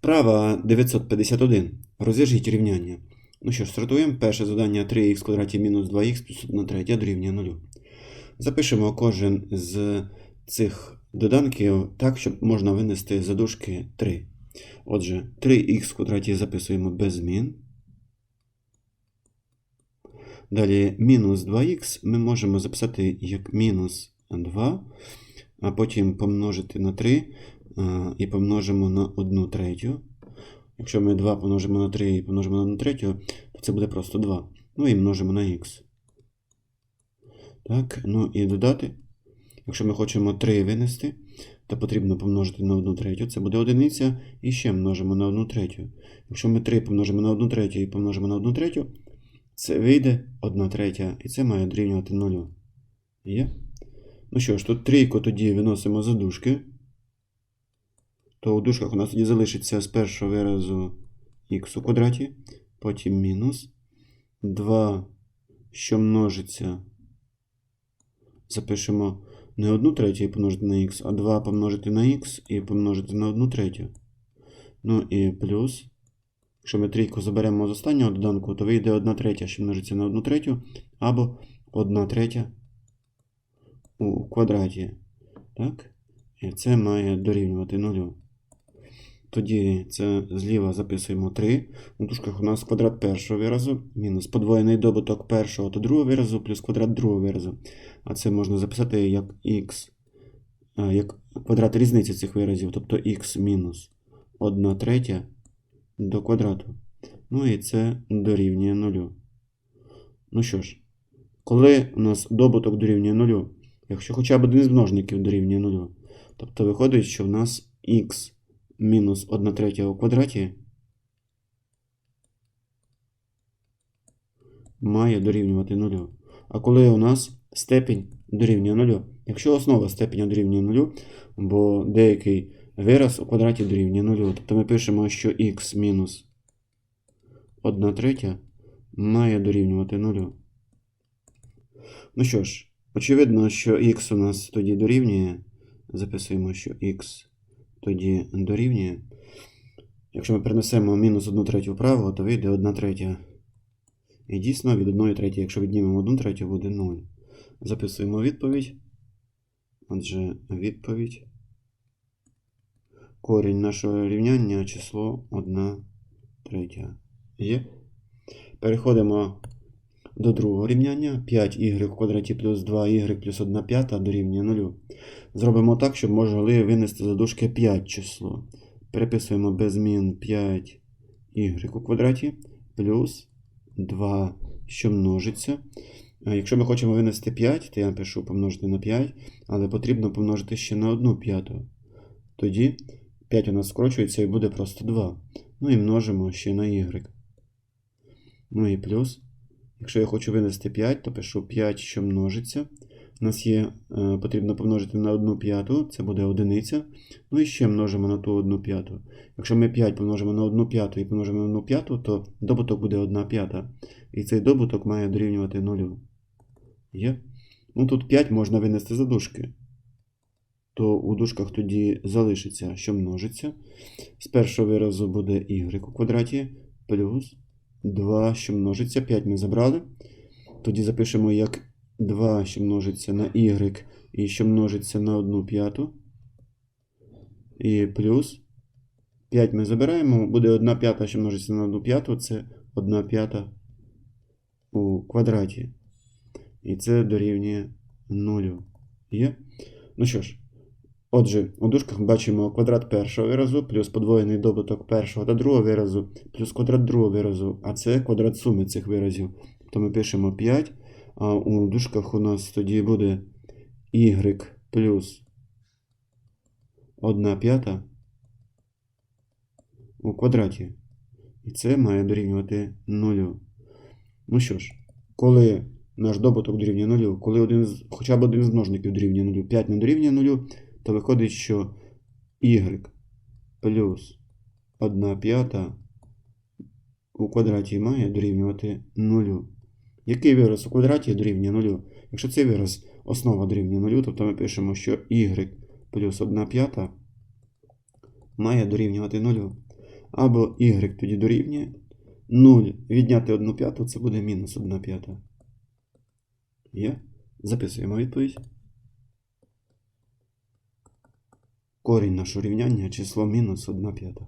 Вправа 951. Розв'яжіть рівняння. Ну що ж, стартуємо. Перше завдання 3х квадраті мінус 2х плюс 1 третя дорівнює 0. Запишемо кожен з цих доданків так, щоб можна винести за дужки 3. Отже, 3х в квадраті записуємо без змін. Далі мінус 2х ми можемо записати як мінус 2, а потім помножити на 3 а, і помножимо на 1 третю. Якщо ми 2 помножимо на 3 і помножимо на 1 третю, то це буде просто 2. Ну і множимо на х. Так, ну і додати. Якщо ми хочемо 3 винести, то потрібно помножити на 1 третю. Це буде одиниця. І ще множимо на 1 третю. Якщо ми 3 помножимо на 1 третю і помножимо на 1 третю, це вийде 1 третя. І це має дорівнювати 0. Є? Ну що ж, тут трійку тоді виносимо за дужки. То у дужках у нас тоді залишиться з першого виразу х у квадраті, потім мінус 2, що множиться. Запишемо не 1 третю і помножити на х, а 2 помножити на х і помножити на 1 третю. Ну і плюс. Якщо ми трійку заберемо з останнього доданку, то вийде 1 третя, що множиться на 1 третю, або 1 третя у квадраті. Так? І це має дорівнювати 0. Тоді це зліва записуємо 3. У дужках у нас квадрат першого виразу, мінус подвоєний добуток першого та другого виразу, плюс квадрат другого виразу. А це можна записати як х, як квадрат різниці цих виразів, тобто х мінус 1 третя до квадрату. Ну і це дорівнює 0. Ну що ж, коли у нас добуток дорівнює 0, якщо хоча б один з множників дорівнює 0, тобто виходить, що в нас х мінус 1 третя у квадраті має дорівнювати 0. А коли у нас степінь дорівнює 0, якщо основа степеня дорівнює 0, бо деякий вираз у квадраті дорівнює 0, тобто ми пишемо, що х мінус 1 третя має дорівнювати 0. Ну що ж, очевидно, що х у нас тоді дорівнює. Записуємо, що х тоді дорівнює. Якщо ми перенесемо мінус 1 третю вправо, то вийде 1 третя. І дійсно від 1 третьої, якщо віднімемо 1 третю, буде 0. Записуємо відповідь. Отже, відповідь. Корінь нашого рівняння число 1 третя. Є. Переходимо до другого рівняння. 5y в квадраті плюс 2y плюс 1 п'ята дорівнює 0. Зробимо так, щоб могли винести за дужки 5 число. Переписуємо без змін 5y у квадраті плюс 2, що множиться. Якщо ми хочемо винести 5, то я напишу помножити на 5, але потрібно помножити ще на 1 п'яту. Тоді 5 у нас скорочується і буде просто 2. Ну і множимо ще на y. Ну і плюс. Якщо я хочу винести 5, то пишу 5, що множиться. У нас є, е, потрібно помножити на 1 п'яту, це буде одиниця. Ну і ще множимо на ту 1 п'яту. Якщо ми 5 помножимо на 1 п'яту і помножимо на 1 п'яту, то добуток буде 1 п'ята. І цей добуток має дорівнювати 0. Є? Ну тут 5 можна винести за дужки. То у дужках тоді залишиться, що множиться. З першого виразу буде y у квадраті плюс 2, що множиться. 5 ми забрали. Тоді запишемо як 2, що множиться на y, і що множиться на 1 п'яту. І плюс 5 ми забираємо, буде 1 п'ята, що множиться на 1 п'яту, це 1 п'ята у квадраті. І це дорівнює 0. Є? Ну що ж, отже, у дужках бачимо квадрат першого виразу, плюс подвоєний добуток першого та другого виразу, плюс квадрат другого виразу, а це квадрат суми цих виразів. Тобто ми пишемо 5. А у дужках у нас тоді буде y плюс 1 п'ята у квадраті. І це має дорівнювати 0. Ну що ж, коли наш добуток дорівнює 0, коли один хоча б один з множників дорівнює 0, 5 не дорівнює 0, то виходить, що y плюс 1 п'ята у квадраті має дорівнювати 0. Який вираз у квадраті дорівнює 0? Якщо цей вираз основа дорівнює 0, тобто ми пишемо, що y плюс 1 п'ята має дорівнювати 0. Або y тоді дорівнює 0 відняти 1 п'яту, це буде мінус 1 п'ята. Є? Записуємо відповідь. Корінь нашого рівняння число мінус 1 п'ята.